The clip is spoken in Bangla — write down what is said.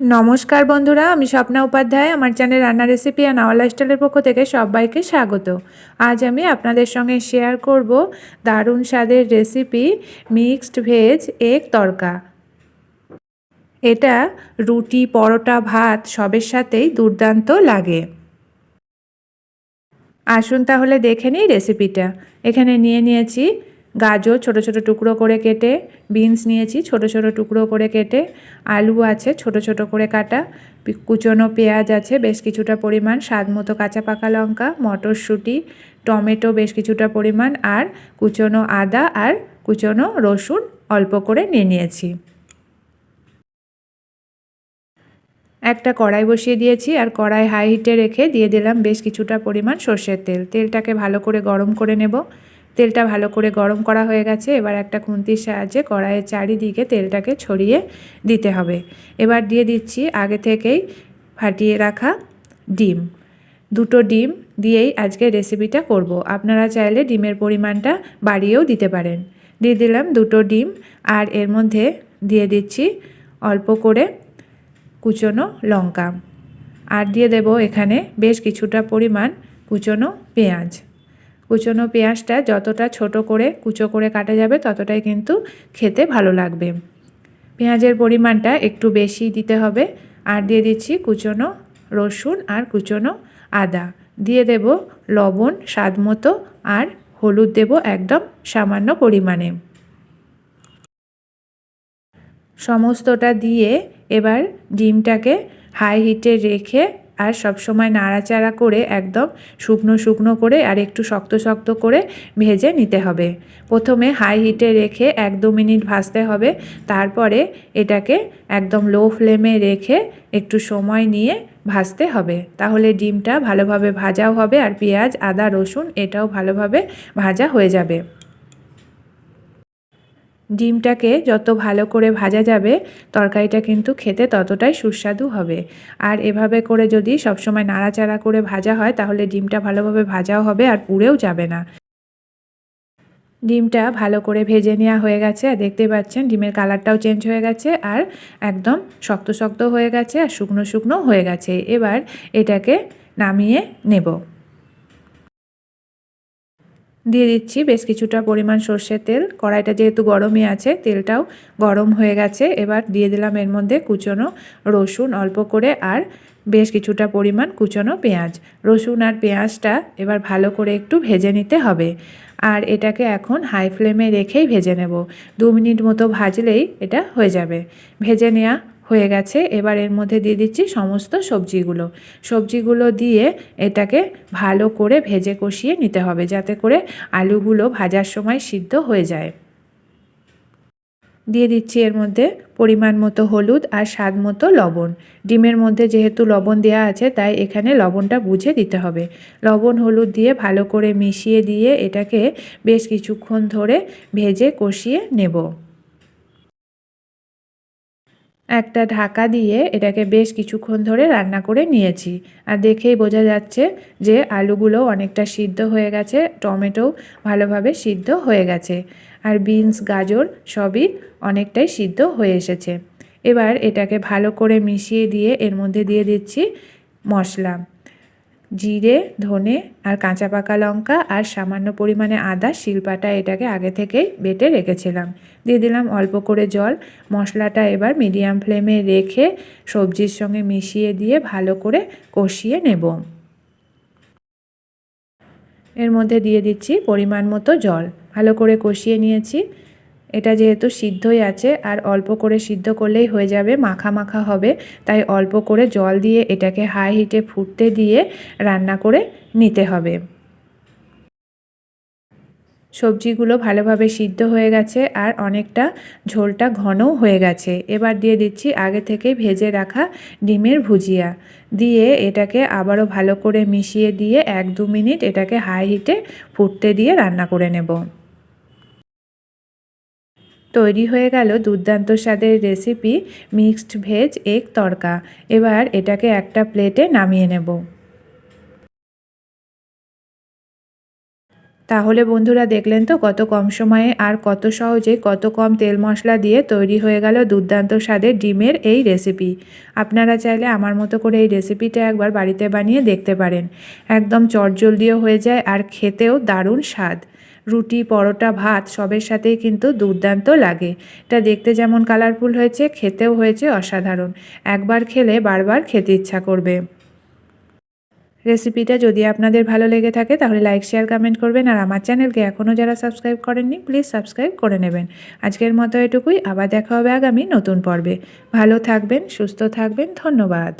নমস্কার বন্ধুরা, আমি স্বপ্না উপাধ্যায়। আমার চ্যানেল রান্না রেসিপি আর নাওয়া লাইফস্টাইলের পক্ষ থেকে সবাইকে স্বাগত। আজ আমি আপনাদের সঙ্গে শেয়ার করব দারুণ স্বাদের recipe mixed veg egg tarka. এটা রুটি, পরোটা, ভাত সবের সাথেই দুর্দান্ত লাগে। আসুন তাহলে দেখে নিই রেসিপিটা এখানে নিয়ে নিয়েছি গাজর ছোট ছোট টুকরো করে কেটে বিনস নিয়েছি ছোট ছোট টুকরো করে কেটে, আলু আছে ছোট ছোট করে কাটা কুচনো পেঁয়াজ আছে বেশ কিছুটা পরিমাণ, স্বাদ মতো কাঁচা পাকা লঙ্কা, মটরশুঁটি, টমেটো বেশ কিছুটা পরিমাণ আর কুচনো আদা আর কুচনো রসুন অল্প করে নিয়ে নিয়েছি। একটা কড়াই বসিয়ে দিয়েছি আর কড়াই হাই হিটে রেখে দিয়ে দিলাম বেশ কিছুটা পরিমাণ সর্ষের তেল। তেলটাকে ভালো করে গরম করে নেব। তেলটা ভালো করে গরম করা হয়ে গেছে, এবার একটা খুন্তির সাহায্যে কড়াইয়ের চারিদিকে তেলটাকে ছড়িয়ে দিতে হবে। এবার দিয়ে দিচ্ছি আগে থেকেই ফাটিয়ে রাখা ডিম। দুটো ডিম দিয়েই আজকে রেসিপিটা করব। আপনারা চাইলে ডিমের পরিমাণটা বাড়িয়েও দিতে পারেন। দিয়ে দিলাম দুটো ডিম, আর এর মধ্যে দিয়ে দিচ্ছি অল্প করে কুচনো লঙ্কা। আর দিয়ে দেব এখানে বেশ কিছুটা পরিমাণ কুচনো পেঁয়াজ। কুচনো পেঁয়াজটা যতটা ছোট করে, কুচো করে কাটা যাবে, ততটাই কিন্তু খেতে ভালো লাগবে। পেঁয়াজের পরিমাণটা একটু বেশি দিতে হবে। আর দিয়ে দিচ্ছি কুচনো রসুন আর কুচনো আদা। দিয়ে দেব লবণ স্বাদ মতো আর হলুদ দেব একদম সামান্য পরিমাণে। সমস্তটা দিয়ে এবার ডিমটাকে হাই হিটে রেখে আর সবসময় নাড়াচাড়া করে একদম শুকনো শুকনো করে আর একটু শক্ত শক্ত করে ভেজে নিতে হবে। প্রথমে হাই হিটে রেখে এক দু মিনিট ভাজতে হবে। তারপরে এটাকে একদম লো ফ্লেমে রেখে একটু সময় নিয়ে ভাজতে হবে। তাহলে ডিমটা ভালোভাবে ভাজাও হবে আর পেঁয়াজ, আদা, রসুন এটাও ভালোভাবে ভাজা হয়ে যাবে। ডিমটাকে যত ভালো করে ভাজা যাবে, তরকারিটা কিন্তু খেতে ততটাই সুস্বাদু হবে। আর এভাবে করে যদি সবসময় নাড়াচাড়া করে ভাজা হয়, তাহলে ডিমটা ভালোভাবে ভাজাও হবে আর পুড়েও যাবে না। ডিমটা ভালো করে ভেজে নেওয়া হয়ে গেছে, আর দেখতে পাচ্ছেন ডিমের কালারটাও চেঞ্জ হয়ে গেছে আর একদম শক্ত শক্ত হয়ে গেছে আর শুকনো শুকনো হয়ে গেছে। এবার এটাকে নামিয়ে নেব। দিয়ে দিচ্ছি বেশ কিছুটা পরিমাণ সর্ষের তেল। কড়াইটা যেহেতু গরমই আছে, তেলটাও গরম হয়ে গেছে। এবার দিয়ে দিলাম এর মধ্যে কুচনো রসুন অল্প করে আর বেশ কিছুটা পরিমাণ কুচনো পেঁয়াজ। রসুন আর পেঁয়াজটা এবার ভালো করে একটু ভেজে নিতে হবে। আর এটাকে এখন হাই ফ্লেমে রেখেই ভেজে নেব। দু মিনিট মতো ভাজলেই এটা হয়ে যাবে। ভেজে নেওয়া হয়ে গেছে। এবার এর মধ্যে দিয়ে দিচ্ছি সমস্ত সবজিগুলো। সবজিগুলো দিয়ে এটাকে ভালো করে ভেজে কষিয়ে নিতে হবে যাতে করে আলুগুলো ভাজার সময় সিদ্ধ হয়ে যায়। দিয়ে দিচ্ছি এর মধ্যে পরিমাণ মতো হলুদ আর স্বাদ মতো লবণ। ডিমের মধ্যে যেহেতু লবণ দেওয়া আছে, তাই এখানে লবণটা বুঝে দিতে হবে। লবণ হলুদ দিয়ে ভালো করে মিশিয়ে দিয়ে এটাকে বেশ কিছুক্ষণ ধরে ভেজে কষিয়ে নেব। একটা ঢাকা দিয়ে এটাকে বেশ কিছুক্ষণ ধরে রান্না করে নিয়েছি। আর দেখেই বোঝা যাচ্ছে যে আলুগুলো অনেকটা সিদ্ধ হয়ে গেছে, টমেটো ভালোভাবে সিদ্ধ হয়ে গেছে, আর বিনস, গাজর সবই অনেকটাই সিদ্ধ হয়ে এসেছে। এবার এটাকে ভালো করে মিশিয়ে দিয়ে এর মধ্যে দিয়ে দিচ্ছি মশলা। জিরে, ধনে আর কাঁচা পাকা লঙ্কা আর সামান্য পরিমাণে আদা শিলপাটা এটাকে আগে থেকেই বেটে রেখেছিলাম। দিয়ে দিলাম অল্প করে জল। মশলাটা এবার মিডিয়াম ফ্লেমে রেখে সবজির সঙ্গে মিশিয়ে দিয়ে ভালো করে কষিয়ে নেব। এর মধ্যে দিয়ে দিচ্ছি পরিমাণ মতো জল। ভালো করে কষিয়ে নিয়েছি। এটা যেহেতু সিদ্ধই আছে, আর অল্প করে সিদ্ধ করলেই হয়ে যাবে, মাখা মাখা হবে। তাই অল্প করে জল দিয়ে এটাকে হাই হিটে ফুটতে দিয়ে রান্না করে নিতে হবে। সবজিগুলো ভালোভাবে সিদ্ধ হয়ে গেছে, আর অনেকটা ঝোলটা ঘনও হয়ে গেছে। এবার দিয়ে দিচ্ছি আগে থেকে ভেজে রাখা ডিমের ভুজিয়া। দিয়ে এটাকে আবারও ভালো করে মিশিয়ে দিয়ে এক দু মিনিট এটাকে হাই হিটে ফুটতে দিয়ে রান্না করে নেব। তৈরি হয়ে গেল দুর্দান্ত স্বাদের recipe mixed veg egg tarka এবার এটাকে একটা প্লেটে নামিয়ে নেব। তাহলে বন্ধুরা দেখলেন তো কত কম সময়ে আর কত সহজে কত কম তেল মশলা দিয়ে তৈরি হয়ে গেল দুর্দান্ত স্বাদের ডিমের এই রেসিপি। আপনারা চাইলে আমার মতো করে এই রেসিপিটা একবার বাড়িতে বানিয়ে দেখতে পারেন। একদম চটজলদিও হয়ে যায় আর খেতেও দারুণ স্বাদ। রুটি, পরোটা, ভাত সবের সাথেই কিন্তু দুর্দান্ত লাগে। এটা দেখতে যেমন কালারফুল হয়েছে, খেতেও হয়েছে অসাধারণ। একবার খেলে বারবার খেতে ইচ্ছা করবে। রেসিপিটা যদি আপনাদের ভালো লেগে থাকে তাহলে লাইক শেয়ার কমেন্ট করবেন আর আমার চ্যানেলকে এখনও যারা সাবস্ক্রাইব করেননি প্লিজ সাবস্ক্রাইব করে নেবেন। আজকের মতো এটুকুই, আবার দেখা হবে আগামী নতুন পর্বে। ভালো থাকবেন, সুস্থ থাকবেন, ধন্যবাদ।